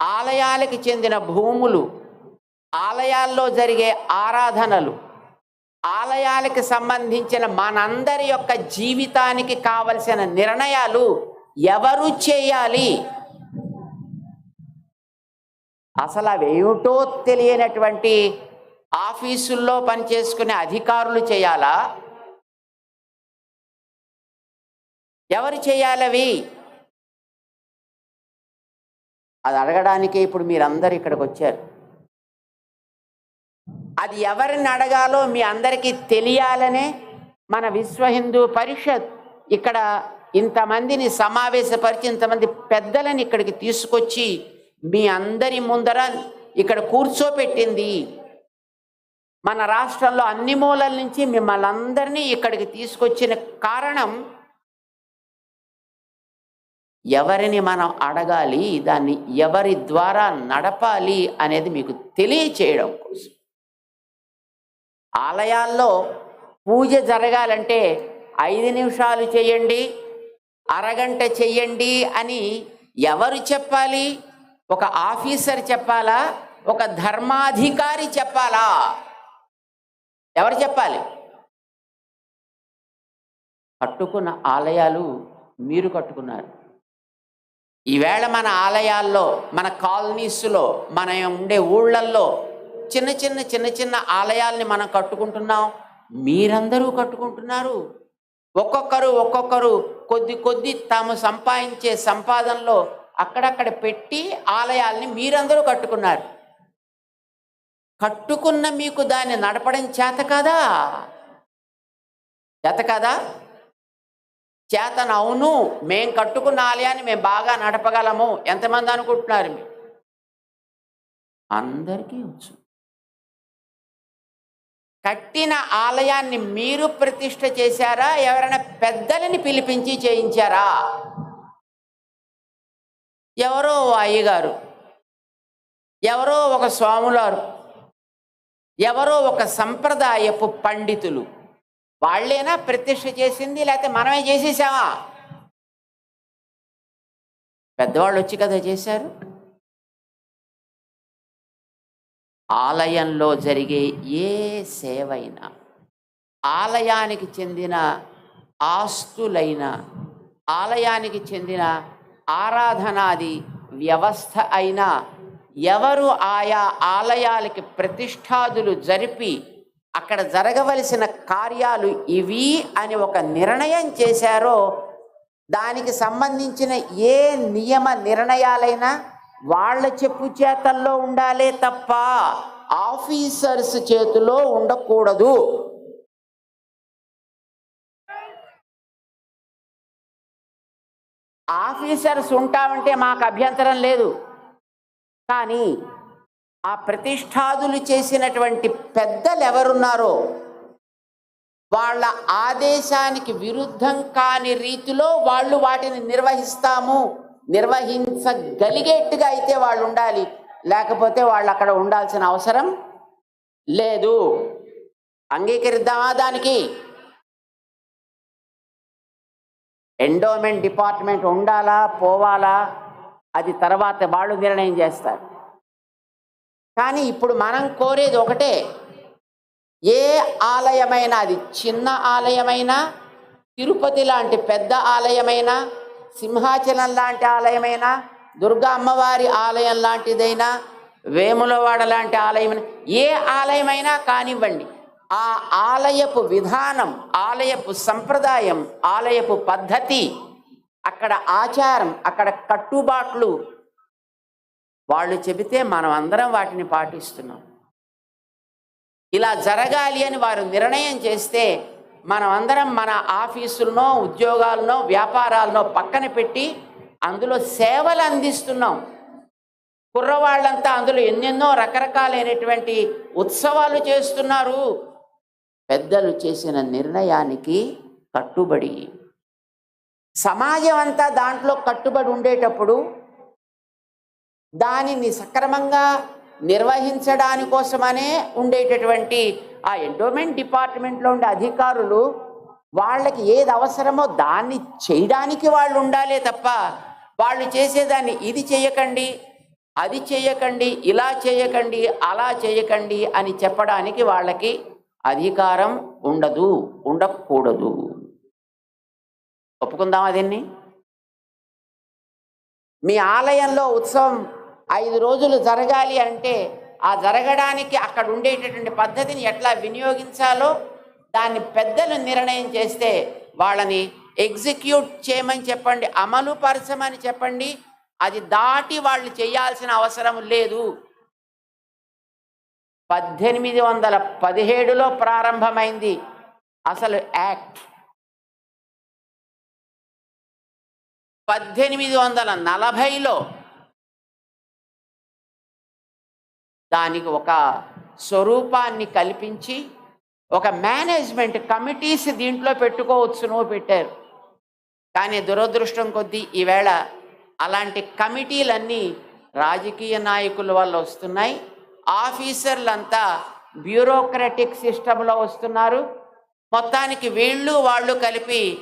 ఆలయాలకి చెందిన భూములు ఆలయాల్లో జరిగే ఆరాధనలు ఆలయాలకి సంబంధించిన మనందరి యొక్క జీవితానికి కావలసిన నిర్ణయాలు ఎవరు చేయాలి? అసలు అవేమిటో తెలియనటువంటి ఆఫీసుల్లో పనిచేసుకునే అధికారులు చేయాలా? ఎవరు చేయాలవి? అది అడగడానికే ఇప్పుడు మీరందరూ ఇక్కడికి వచ్చారు. అది ఎవరిని అడగాలో మీ అందరికీ తెలియాలనే మన విశ్వ హిందూ పరిషత్ ఇక్కడ ఇంతమందిని సమావేశపరిచి ఇంతమంది పెద్దలని ఇక్కడికి తీసుకొచ్చి మీ అందరి ముందర ఇక్కడ కూర్చోపెట్టింది. మన రాష్ట్రంలో అన్ని మూలల నుంచి మిమ్మల్ని అందరినీ ఇక్కడికి తీసుకొచ్చిన కారణం ఎవరిని మనం అడగాలి దాన్ని ఎవరి ద్వారా నడపాలి అనేది మీకు తెలియచేయడం కోసం. ఆలయాల్లో పూజ జరగాలంటే ఐదు నిమిషాలు చేయండి అరగంట చెయ్యండి అని ఎవరు చెప్పాలి? ఒక ఆఫీసర్ చెప్పాలా? ఒక ధర్మాధికారి చెప్పాలా? ఎవరు చెప్పాలి? కట్టుకున్న ఆలయాలు మీరు కట్టుకున్నారు. ఈవేళ మన ఆలయాల్లో మన కాలనీస్లో మన ఉండే ఊళ్ళల్లో చిన్న చిన్న చిన్న చిన్న ఆలయాల్ని మనం కట్టుకుంటున్నాం. మీరందరూ కట్టుకుంటున్నారు. ఒక్కొక్కరు ఒక్కొక్కరు కొద్ది కొద్ది తాము సంపాదించే సంపాదనలో అక్కడక్కడ పెట్టి ఆలయాల్ని మీరందరూ కట్టుకున్నారు. కట్టుకున్న మీకు దాన్ని నడపడం చేత కదా? చేత కదా? చేతన అవును మేం కట్టుకున్న ఆలయాన్ని మేము బాగా నడపగలము. ఎంతమంది అనుకుంటున్నారు మీరు? అందరికీ వచ్చు. కట్టిన ఆలయాన్ని మీరు ప్రతిష్ట చేశారా? ఎవరైనా పెద్దలని పిలిపించి చేయించారా? ఎవరో అయ్యగారు ఎవరో ఒక స్వాములారు ఎవరో ఒక సంప్రదాయపు పండితులు వాళ్ళేనా ప్రతిష్ట చేసింది లేకపోతే మనమే చేసేసామా పెద్దవాళ్ళు వచ్చి కదా చేశారు. ఆలయంలో జరిగే ఏ సేవైనా ఆలయానికి చెందిన ఆస్తులైన ఆలయానికి చెందిన ఆరాధనాది వ్యవస్థ అయినా ఎవరు ఆయా ఆలయాలకి ప్రతిష్టాదులు జరిపి అక్కడ జరగవలసిన కార్యాలు ఇవి అని ఒక నిర్ణయం చేశారో దానికి సంబంధించిన ఏ నియమ నిర్ణయాలైనా వాళ్ళ చెప్పు చేతల్లో ఉండాలే తప్ప ఆఫీసర్స్ చేతిలో ఉండకూడదు. ఆఫీసర్స్ ఉంటామంటే మాకు అభ్యంతరం లేదు. కానీ ఆ ప్రతిష్టాదులు చేసినటువంటి పెద్దలు ఎవరున్నారో వాళ్ళ ఆదేశానికి విరుద్ధం కాని రీతిలో వాళ్ళు వాటిని నిర్వహిస్తాము. నిర్వహించగలిగేట్టుగా అయితే వాళ్ళు ఉండాలి. లేకపోతే వాళ్ళు అక్కడ ఉండాల్సిన అవసరం లేదు. అంగీకరిద్దామా దానికి? ఎండోమెంట్ డిపార్ట్మెంట్ ఉండాలా? పోవాలా? అది తర్వాత వాళ్ళు నిర్ణయం చేస్తారు. కానీ ఇప్పుడు మనం కోరేది ఒకటే ఏ ఆలయమైనా అది చిన్న ఆలయమైనా తిరుపతి లాంటి పెద్ద ఆలయమైనా సింహాచలం లాంటి ఆలయమైనా దుర్గా అమ్మవారి ఆలయం లాంటిదైనా వేములవాడ లాంటి ఆలయమైనా ఏ ఆలయమైనా కానివ్వండి ఆ ఆలయపు విధానం ఆలయపు సంప్రదాయం ఆలయపు పద్ధతి అక్కడ ఆచారం అక్కడ కట్టుబాట్లు వాళ్ళు చెబితే మనం అందరం వాటిని పాటిస్తున్నాం. ఇలా జరగాలి అని వారు నిర్ణయం చేస్తే మనం అందరం మన ఆఫీసులనో ఉద్యోగాలనో వ్యాపారాలనో పక్కన పెట్టి అందులో సేవలు అందిస్తున్నాం. కుర్రవాళ్ళంతా అందులో ఎన్నెన్నో రకరకాలైనటువంటి ఉత్సవాలు చేస్తున్నారు. పెద్దలు చేసిన నిర్ణయానికి కట్టుబడి. సమాజం అంతా దాంట్లో కట్టుబడి ఉండేటప్పుడు దానిని సక్రమంగా నిర్వహించడానికోసమనే ఉండేటటువంటి ఆ ఎండోమెంట్ డిపార్ట్మెంట్లో ఉండే అధికారులు వాళ్ళకి ఏది అవసరమో దాన్ని చేయడానికి వాళ్ళు ఉండాలే తప్ప వాళ్ళు చేసేదాన్ని ఇది చేయకండి అది చేయకండి ఇలా చేయకండి అలా చేయకండి అని చెప్పడానికి వాళ్ళకి అధికారం ఉండదు ఉండకూడదు. ఒప్పుకుందామా దీన్ని? మీ ఆలయంలో ఉత్సవం ఐదు రోజులు జరగాలి అంటే ఆ జరగడానికి అక్కడ ఉండేటటువంటి పద్ధతిని ఎట్లా వినియోగించాలో దాన్ని పెద్దలు నిర్ణయం చేస్తే వాళ్ళని ఎగ్జిక్యూట్ చేయమని చెప్పండి అమలు పరచమని చెప్పండి అది దాటి వాళ్ళు చేయాల్సిన అవసరం లేదు. పద్దెనిమిది వందల పదిహేడులో ప్రారంభమైంది అసలు యాక్ట్. పద్దెనిమిది వందల నలభైలో దానికి ఒక స్వరూపాన్ని కల్పించి ఒక మేనేజ్మెంట్ కమిటీస్ దీంట్లో పెట్టుకోవచ్చును పెట్టారు. కానీ దురదృష్టం కొద్దీ ఈవేళ అలాంటి కమిటీలన్నీ రాజకీయ నాయకుల వల్ల వస్తున్నాయి. ఆఫీసర్లంతా బ్యూరోక్రటిక్ సిస్టంలో వస్తున్నారు. మొత్తానికి వీళ్ళు వాళ్ళు కలిపి